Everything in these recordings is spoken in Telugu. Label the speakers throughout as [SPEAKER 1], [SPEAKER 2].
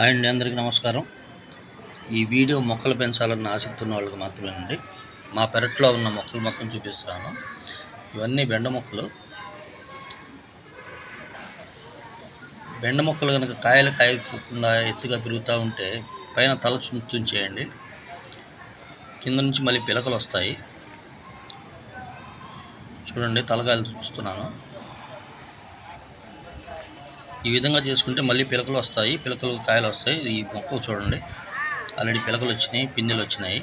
[SPEAKER 1] హాయ్ అండి అందరికీ నమస్కారం. ఈ వీడియో మొక్కలు పెంచాలన్న ఆసక్తి ఉన్న వాళ్ళకి మాత్రమేనండి. మా పెరట్లో ఉన్న మొక్కలు మొత్తం చూపిస్తున్నాను. ఇవన్నీ బెండ మొక్కలు. బెండ మొక్కలు కనుక కాయలు కాయకుండా ఎత్తుగా పెరుగుతూ ఉంటే పైన తల తుంచేయండి కింద నుంచి మళ్ళీ పిలకలు వస్తాయి. చూడండి తలకాయలు చూస్తున్నాను ఈ విధంగా చేసుకుంటే మళ్ళీ పిలకలు వస్తాయి పిలకలు కాయలు వస్తాయి. ఈ మొక్క చూడండి. ఆల్రెడీ పిలకలు వచ్చినాయి పిందెలు వచ్చినాయి.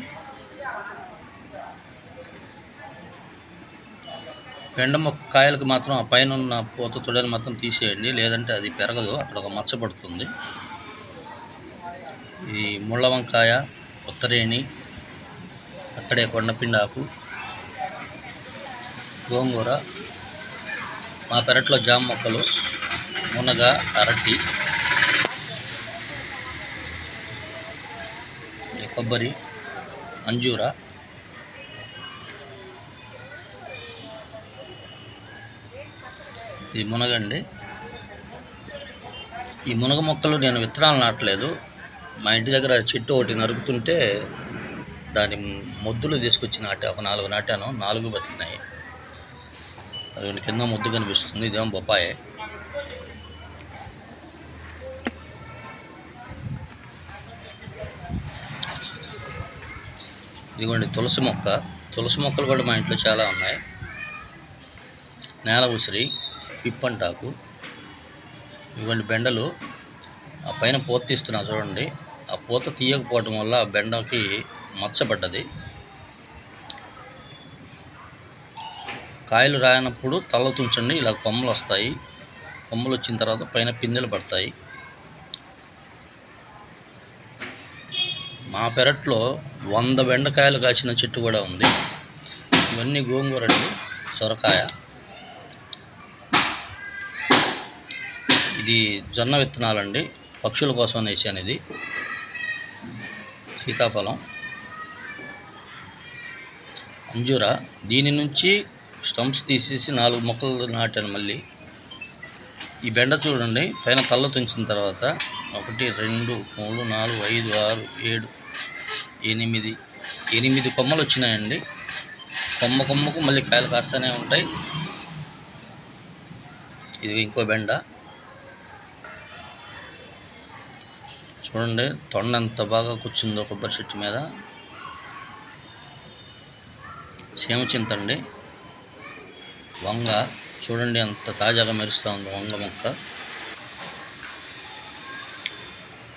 [SPEAKER 1] పెండ మొక్క కాయలకు మాత్రం ఆ పైన ఉన్న పూత తొడని మాత్రం తీసేయండి. లేదంటే అది పెరగదు. అక్కడ ఒక మచ్చ పడుతుంది. ఈ ముళ్ళ వంకాయ ఉత్తరేణి అక్కడే కొండపిండాకు గోంగూర మా పెరట్లో జామ మొక్కలు మునగ అరటి కొబ్బరి అంజూర ఇది మునగండి. ఈ మునగ మొక్కలు నేను విత్తనాలు నాటలేదు. మా ఇంటి దగ్గర చెట్టు ఒకటి నరుకుతుంటే దాని మొద్దులు తీసుకొచ్చి నాటా ఒక నాలుగు నాటాను. నాలుగు బతికినాయి. అది కింద ముద్దు కనిపిస్తుంది. ఇదేమో బొప్పాయే. ఇదిగోండి తులసి మొక్క. తులసి మొక్కలు కూడా మా ఇంట్లో చాలా ఉన్నాయి. నేల ఉసిరి పిప్పంటాకు ఇవ్వండి బెండలు. ఆ పైన పూత తీస్తున్నా చూడండి. ఆ పూత తీయకపోవడం వల్ల ఆ బెండకి మచ్చబడ్డది. కాయలు రాయనప్పుడు తల తుంచండి ఇలా కొమ్మలు వస్తాయి. కొమ్మలు వచ్చిన తర్వాత పైన పిందెలు పడతాయి. మా పెరట్లో వంద బెండకాయలు కాసిన చెట్టు కూడా ఉంది. ఇవన్నీ గోంగూర అండి సొరకాయ. ఇది జొన్న విత్తనాలండి పక్షుల కోసం వేసాను ఇది. సీతాఫలం. అంజూర. దీని నుంచి స్టంప్స్ తీసేసి నాలుగు మొక్కలు నాటాను మళ్ళీ. ఈ బెండ చూడండి పైన తల్ల తుంచిన తర్వాత ఒకటి రెండు మూడు నాలుగు ఐదు ఆరు ఏడు ఎనిమిది ఎనిమిది కొమ్మలు వచ్చినాయండి. కొమ్మ కొమ్మకు మళ్ళీ కాయలు కాస్తూనే ఉంటాయి. ఇది ఇంకో బెండ. చూడండి తొండ ఎంత బాగా కూర్చుందో కొబ్బరి చెట్టు మీద. సేమ చింతండి. వంగ. చూడండి అంత తాజాగా మెరుస్తూ ఉంది వంగ మొక్క.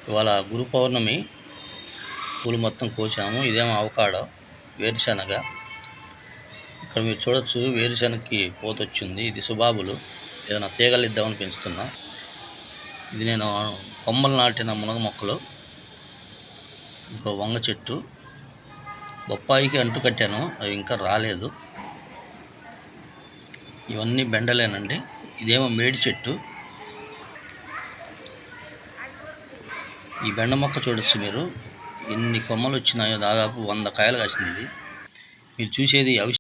[SPEAKER 1] ఇవాళ గురు పౌర్ణమి పూలు మొత్తం కోసాము. ఇదేమో అవకాడో వేరుశనగ. ఇక్కడ మీరు చూడొచ్చు వేరుశనగకి పోత వచ్చింది ఇది సుబాబులు. ఏదైనా తీగలు ఇద్దామని పెంచుతున్నా. ఇది నేను కొమ్మలు నాటిన మునగ మొక్కలు. ఇంకో వంగ చెట్టు. బొప్పాయికి అంటు కట్టాను అవి ఇంకా రాలేదు. ఇవన్నీ బెండలేనండి. ఇదేమో మేడి చెట్టు. ఈ బెండ మొక్క చూడొచ్చు మీరు. ఎన్ని కొమ్మలు వచ్చినాయో దాదాపు వంద కాయలు కాసింది ఇది. మీరు చూసేది అవి